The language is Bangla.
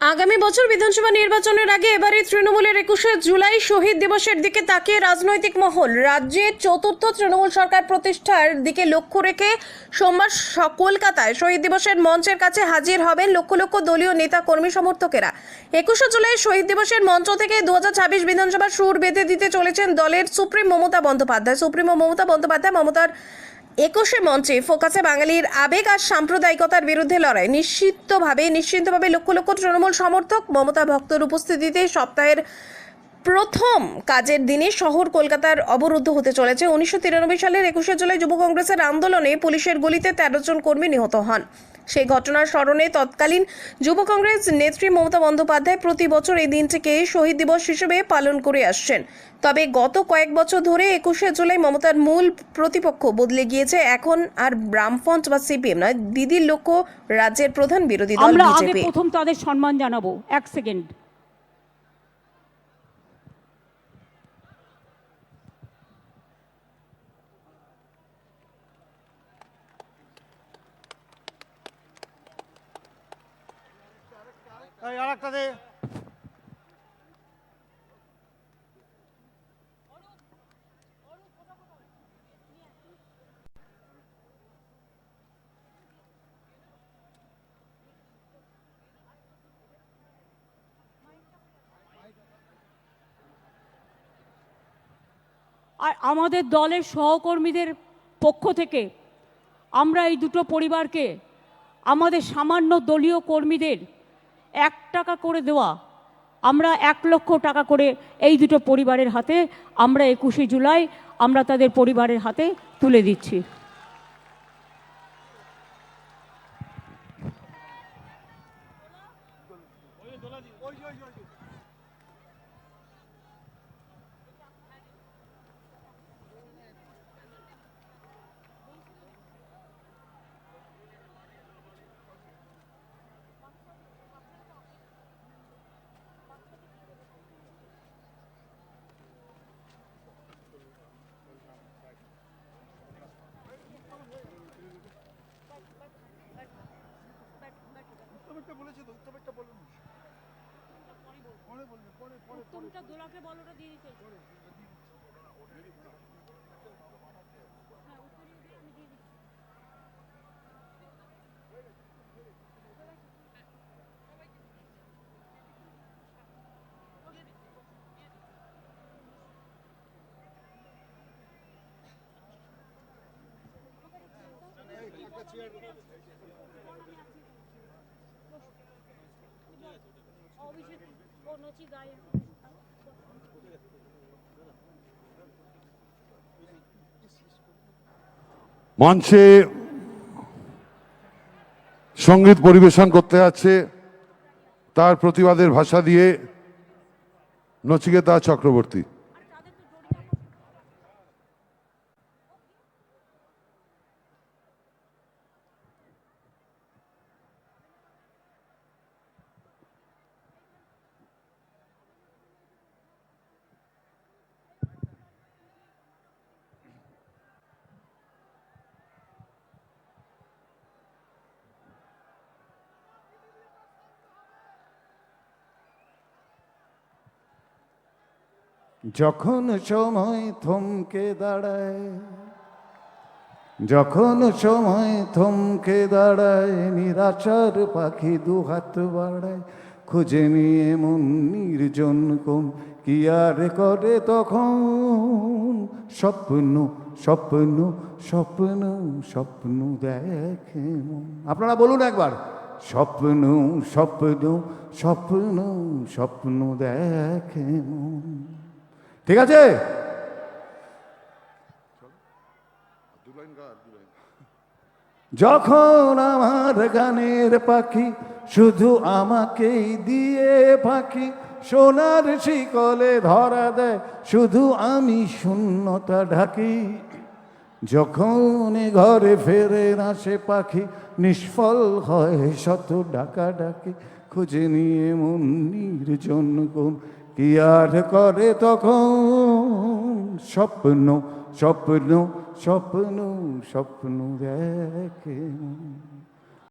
আগামী বছর বিধানসভা নির্বাচনের আগে এবারে তৃণমূলের একুশে জুলাই শহীদ দিবসের দিকে তাকিয়ে রাজনৈতিক মহল, রাজ্যে চতুর্থ তৃণমূল সরকার প্রতিষ্ঠার দিকে লক্ষ্য রেখে সোমবার কলকাতায় শহীদ দিবসের মঞ্চের কাছে হাজির হবেন লক্ষ লক্ষ দলীয় নেতা কর্মী সমর্থকেরা। একুশে জুলাই শহীদ দিবসের মঞ্চ থেকে দু হাজার ছাব্বিশ বিধানসভার সুর বেঁধে দিতে চলেছেন দলের সুপ্রিম মমতা বন্দ্যোপাধ্যায়। সুপ্রিমো মমতা বন্দ্যোপাধ্যায় মমতার একুশে মঞ্চে ফোকাসে বাঙালির আবেগ আর সাম্প্রদায়িকতার বিরুদ্ধে লড়াই। নিশ্চিতভাবে নিশ্চিন্তভাবে লক্ষ লক্ষ তৃণমূল সমর্থক মমতা ভক্তর উপস্থিতিতে সপ্তাহের প্রথম কাজের দিনে শহর কলকাতার অবরুদ্ধ হতে চলেছে। উনিশশো তিরানব্বই সালের একুশে জুলাই যুব কংগ্রেসের আন্দোলনে পুলিশের গুলিতে তেরো জন কর্মী নিহত হন। সেই ঘটনার স্মরণে তৎকালীন যুব কংগ্রেস নেত্রী মমতা বন্দ্যোপাধ্যায় প্রতি বছর এই দিনটিকে শহীদ দিবস হিসেবে পালন করে আসছেন। তবে গত কয়েক বছর ধরে একুশে জুলাই মমতার মূল প্রতিপক্ষ বদলে গিয়েছে। এখন আর বামফ্রন্ট বা সিপিএম নয় দিদির লক্ষ্য রাজ্যের প্রধান বিরোধী দল বিজেপি। প্রথম তাদের সম্মান জানাব। এক সেকেন্ড। এই দে। আর আমাদের দলের সহকর্মীদের পক্ষ থেকে আমরা এই দুটো পরিবারকে, আমাদের সামান্য দলীয় কর্মীদের এক টাকা করে দেওয়া। আমরা এক লক্ষ টাকা করে এই দুটো পরিবারের হাতে আমরা একুশে জুলাই আমরা তাদের পরিবারের হাতে তুলে দিচ্ছি। উত্তমটা বলেছে তো উত্তমটা বলুন পরে বলবে পরে পরে মঞ্চে সংগীত পরিবেশন করতে যাচ্ছে তার প্রতিবাদের ভাষা দিয়ে নচিকেতা চক্রবর্তী। যখন সময় থমকে দাঁড়ায়, যখন সময় থমকে দাঁড়ায়, নিরাশার পাখি দু হাত বাড়ায়, খুঁজে নিয়ে মন নির্জন কোন কি আর করে তখন স্বপ্ন স্বপ্ন স্বপ্ন স্বপ্ন দেখে। আপনারা বলুন একবার স্বপ্ন স্বপ্ন স্বপ্ন স্বপ্ন দেখে মন। ঠিক আছে? যখন আমার গানের পাখি শুধু আমাকেই দিয়ে পাখি, সোনার শিকলে ধরা দেয়, শুধু আমি শূন্যতা ঢাকি। যখন ঘরে ফেরে না সে পাখি, নিষ্ফল হয় শত ডাকা ডাকি খুঁজে নিয়ে মন নির্জন কোন কি আর করে তখন স্বপ্ন স্বপ্ন স্বপ্ন স্বপ্ন দেখে।